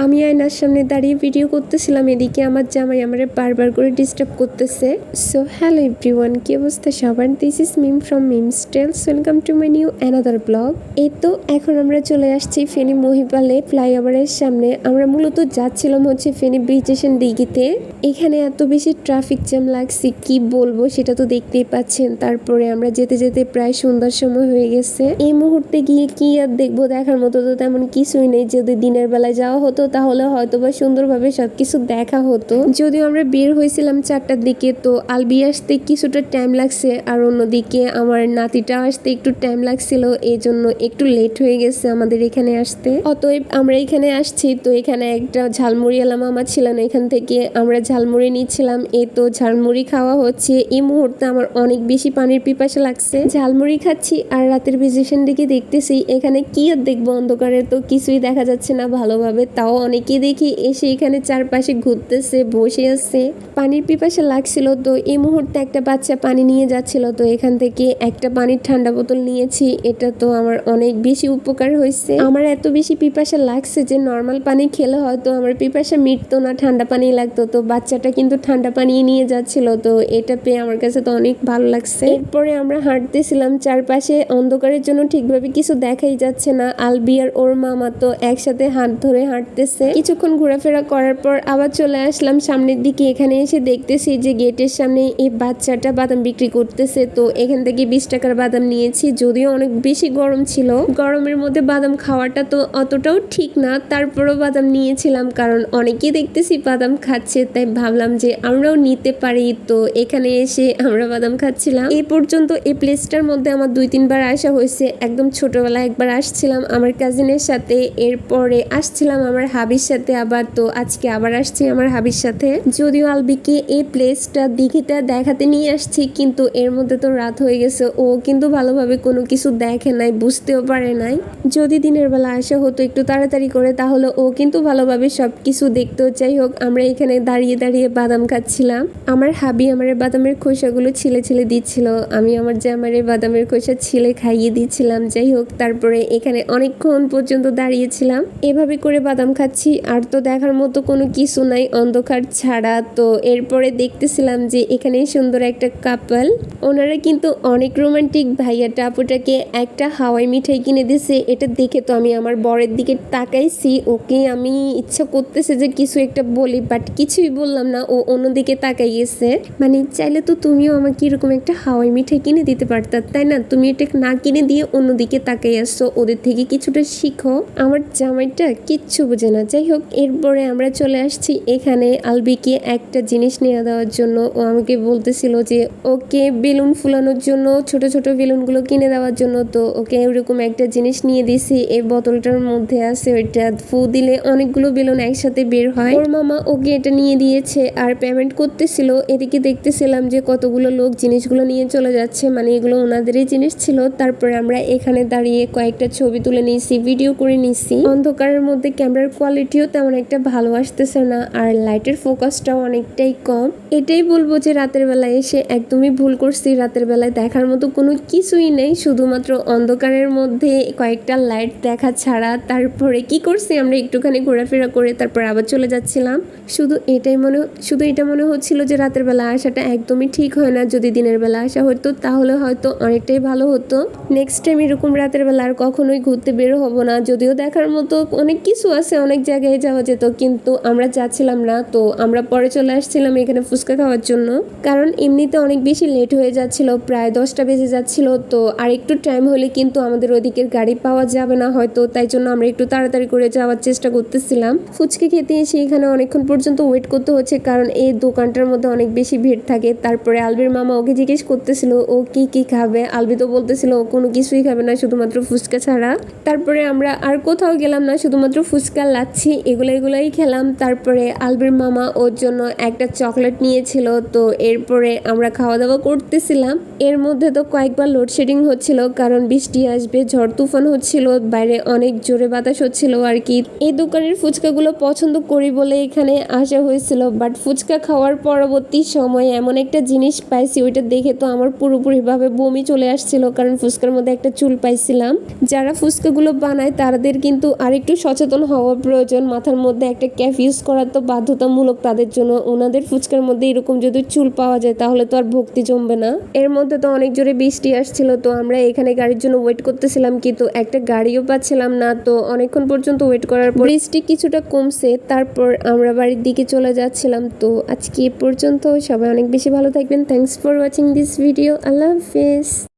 আমি আয়নার সামনে দাঁড়িয়ে ভিডিও করতেছিলাম, এদিকে আমার জামাই আমারে বারবার করে ডিস্টার্ব করতেছে। সো হ্যালো এভরিওয়ান কি অবস্থা সবার? This is Mim from Mim styles welcome to my new another blog এই তো, এখন আমরা চলে আসছি ফেনী মহিপালে ফ্লাইওভারের সামনে। আমরা মূলত যাচ্ছিলাম হচ্ছে ফেনী ব্রিজ স্টেশন দিঘিতে এখানে এত বেশি ট্রাফিক জ্যাম লাগছে, কি বলব সেটা তো দেখতেই পাচ্ছেন। তারপরে আমরা যেতে যেতে প্রায় সন্ধ্যার সময় হয়ে গেছে। এই মুহূর্তে গিয়ে কি আর দেখব দেখার মতো তো তেমন কিছুই নেই, যদি দিনের বেলায় যাওয়া হতো তাহলে হয়তো বা সুন্দরভাবে সবকিছু দেখা হতো। যদিও আমরা বের হয়েছিলাম চারটার দিকে, তো আলবি আসতে কিছুটা টাইম লাগছে, আর অন্যদিকে আমার নাতিটা আসতে একটু টাইম লাগছিল এই জন্য একটু লেট হয়ে গেছে আমাদের এখানে আসতে। অতএব আমরা এখানে আসছি, তো এখানে একটা ঝালমুড়ি আলা মামা ছিলেন এখান থেকে, আমরা ঝালমুড়ি নিচ্ছিলাম, এ তো ঝালমুড়ি খাওয়া হচ্ছে। এই মুহূর্তে আমার অনেক বেশি পানির পিপাসা লাগছে। ঝালমুড়ি খাচ্ছি আর রাতের ভিজেশন দিকে দেখতেছি, এখানে কি আর দেখব অন্ধকারে, তো কিছুই দেখা যাচ্ছে না ভালোভাবে, তাও অনেকেই দেখি এসে এখানে চারপাশে ঘুরতেছে, বসে আছে। পানির পিপাসা লাগছিল তো এই মুহূর্তে একটা বাচ্চা পানি নিয়ে যাচ্ছিল তো এখান থেকে একটা পানির ঠান্ডা বোতল নিয়েছি। এটা তো আমার অনেক বেশি উপকার হয়েছে। আমার এত বেশি পিপাসা লাগছে যে নর্মাল পানি খেলে হয়তো আমার পিপাসা মিটতো না, ঠান্ডা পানি লাগতো। তো বাচ্চাটা কিন্তু ঠান্ডা পানি নিয়ে যাচ্ছিল তো এটা পেয়ে আমার কাছে তো অনেক ভালো লাগছে। এরপরে আমরা হাঁটতেছিলাম, চারপাশে অন্ধকারের জন্য ঠিকভাবে কিছু দেখাই যাচ্ছে না। আলবি আর ওর মামা তো একসাথে হাত ধরে হাঁটতেছে কিছুক্ষণ ঘোরাফেরা করার পর আবার চলে আসলাম সামনের দিকে। এখানে এসে দেখতেছি যে গেটের সামনে এই বাচ্চাটা বাদাম বিক্রি করতেছে। তো এখান থেকে বিশ টাকার বাদাম নিয়েছি। যদিও অনেক বেশি গরম ছিল। গরমের মধ্যে বাদাম খাওয়াটা তো অতটাও ঠিক না। তারপরও বাদাম নিয়েছিলাম কারণ অনেকেই দেখতেছি বাদাম খাচ্ছে। তাই ভাবলাম যে আমরাও নিতে পারি। তো এখানে এসে আমরা বাদাম খাচ্ছিলাম। এই পর্যন্ত এই প্লেসটার মধ্যে আমার দুই তিনবার আসা হয়েছে। একদম ছোটবেলায় একবার আসছিলাম আমার কাজিনের সাথে। এরপরে আসছিলাম আমার হাবির সাথে আবার, তো আজকে আবার আসছি আমার হাবির সাথে। যদিও আলবিকে এই প্লেসটা দিঘিটা দেখাতে নিয়ে আসছি, কিন্তু এর মধ্যে তো রাত হয়ে গেছে। ও কিন্তু ভালোভাবে কোনো কিছু দেখে নাই, বুঝতেও পারে নাই। যদি দিনের বেলা আসা হতো একটু তাড়াতাড়ি করে, তাহলে ও কিন্তু ভালোভাবে সব কিছু দেখতেও যাই হোক, আমরা এখানে দাঁড়িয়ে দাঁড়িয়ে বাদাম খাচ্ছিলাম। আমার হাবি আমার বাদামের খোসাগুলো ছিলে ছিলে দিচ্ছিল। আমি আমার যে আমার বাদামের খোসা ছিলে খাইয়ে দিচ্ছিলাম। যাই হোক, তারপরে এখানে অনেকক্ষণ পর্যন্ত দাঁড়িয়েছিলাম। এভাবে করে বাদাম খাচ্ছি আর তো দেখার মতো কোনো কিছু নাই, অন্ধকার ছাড়া। তো এরপরে দেখতেছিলাম যে এখানে সুন্দর একটা কাপল ওনারা কিন্তু অনেক রোমান্টিক ভাইয়া টাপুটাকে একটা হাওয়াই মিঠাই কিনে দিছে। এটা দেখে তো আমি আমার বরের দিকে তাকাইছি। ওকে আমি ইচ্ছা করতেছে যে কিছু একটা বলি বাট কিছুই বললাম না। ও অন্যদিকে তাকাই গেছে মানে চাইলে তো তুমিও আমাকে এরকম একটা হাওয়াই মিঠাই কিনে দিতে পারতা, তাই না? তুমি এটা না কিনে দিয়ে অন্যদিকে তাকাই আসছো ওদের থেকে কিছুটা শিখো। আমার জামাইটা কিচ্ছু বোঝে না। যাই হোক, এরপরে আমরা চলে আসছি এখানে আলবিকে একটা জিনিস নিয়ে দেওয়ার জন্য। ও আমাকে বলতেছিল যে, ওকে বেলুন ফুলানোর জন্য, ছোট ছোট বেলুনগুলো কিনে দেওয়ার জন্য। তো ওকে এরকম একটা জিনিস নিয়ে দিছি এই বোতলটার মধ্যে আছে ওইটা ফু দিলে অনেকগুলো বেলুন একসাথে বের হয়। ওর মামা ওকে এটা নিয়ে দিয়েছে আর পেমেন্ট করতেছিল। এদিকে দেখতেছিলাম যে কতগুলো লোক জিনিসগুলো নিয়ে চলে যাচ্ছে। মানে এগুলো ওনাদেরই জিনিস ছিল। তারপরে আমরা এখানে দাঁড়িয়ে কয়েকটা ছবি তুলে নিয়েছি, ভিডিও করে নিয়েছি। অন্ধকারের মধ্যে ক্যামেরার কোয়ালিটিও তেমন একটা ভালো আসতেছে না, আর লাইটের ফোকাসটাও অনেকটাই কম। এটাই বলব যে রাতের বেলায় এসে একদমই ভুল করছি। রাতের বেলায় দেখার মতো কোনো কিছুই নেই, শুধুমাত্র অন্ধকারের মধ্যে কয়েকটা লাইট দেখা ছাড়া। তারপরে কি করছি? আমরা একটুখানি ঘোরাফেরা করে তারপর আবার চলে যাচ্ছিলাম। শুধু এটাই মনে শুধু এটা মনে হচ্ছিল যে রাতের বেলা আসাটা একদমই ঠিক হয় না। যদি দিনের বেলা আসা হতো, তাহলে হয়তো অনেকটাই ভালো হতো। নেক্সট টাইম এরকম রাতের বেলা আর কখনোই ঘুরতে বের হব না। যদিও দেখার মতো অনেক কিছু আছে অনেক জায়গায় যাওয়া যেত, কিন্তু আমরা যাচ্ছিলাম না। তো আমরা পরে চলে আসছিলাম এখানে ফুচকা খাওয়ার জন্য। কারণ এমনিতে অনেক বেশি লেট হয়ে যাচ্ছিল, প্রায় দশটা বেজে যাচ্ছিল। তো আর একটু টাইম হলে কিন্তু আমাদের ওদিকের গাড়ি পাওয়া যাবে না হয়তো, তাই জন্য আমরা একটু তাড়াতাড়ি করে যাওয়ার চেষ্টা করতেছিলাম। ফুচকা খেতে এসে এখানে অনেকক্ষণ পর্যন্ত ওয়েট করতে হচ্ছে, কারণ এই দোকানটার মধ্যে অনেক বেশি ভিড় থাকে। তারপরে আলবির মামা ওকে জিজ্ঞেস করতেছিল, ও কি কি খাবে? আলবি তো বলতেছিল, ও কোনো কিছুই খাবে না, শুধুমাত্র ফুচকা ছাড়া। তারপরে আমরা আর কোথাও গেলাম না, শুধুমাত্র ফুচকা লাচ্ছি এগুলো এগুলোই খেলাম। তারপরে আলবির মামা ওর জন্য একটা চকলেট নিয়েছিল, তো এরপরে আমরা খাওয়া দাওয়া করতেছিলাম। এর মধ্যে তো কয়েকবার লোডশেডিং হচ্ছিল, কারণ বৃষ্টি আসবে, ঝড় তুফান হচ্ছিল, বাইরে অনেক জোরে বাতাস হচ্ছিল আর কি। এই দোকানের ফুচকাগুলো পছন্দ করি বলে এখানে আসা হয়েছিল বাট ফুচকা খাওয়ার পরবর্তী সময়ে এমন একটা জিনিস পাইছি, ওইটা দেখে তো আমার পুরোপুরিভাবে বমি চলে আসছিল, কারণ ফুচকার মধ্যে একটা চুল পাইছিলাম। যারা ফুচকাগুলো বানায় তাদের কিন্তু আরেকটু সচেতন হওয়া প্রয়োজন, মাথার মধ্যে একটা ক্যাপ ইউজ করা তো বাধ্যতামূলক তাদের জন্য। ওনাদের ফুচকার মধ্যে এরকম যদি চুল পাওয়া যায়, তাহলে তো আর ভক্তি জমবে না। এর মধ্যে তো অনেক জোরে বৃষ্টি আসছিল, তো আমরা এখানে গাড়ির জন্য ওয়েট করতেছিলাম, কিন্তু একটা গাড়িও পাচ্ছিলাম না। তো অনেকক্ষণ পর্যন্ত ওয়েট করার পর বৃষ্টি কিছুটা কমছে, তারপর আমরা বাড়ির দিকে চলে যাচ্ছিলাম। তো আজকে এ পর্যন্ত, সবাই অনেক বেশি ভালো থাকবেন। Thanks for watching this video আল্লাহ হাফেজ।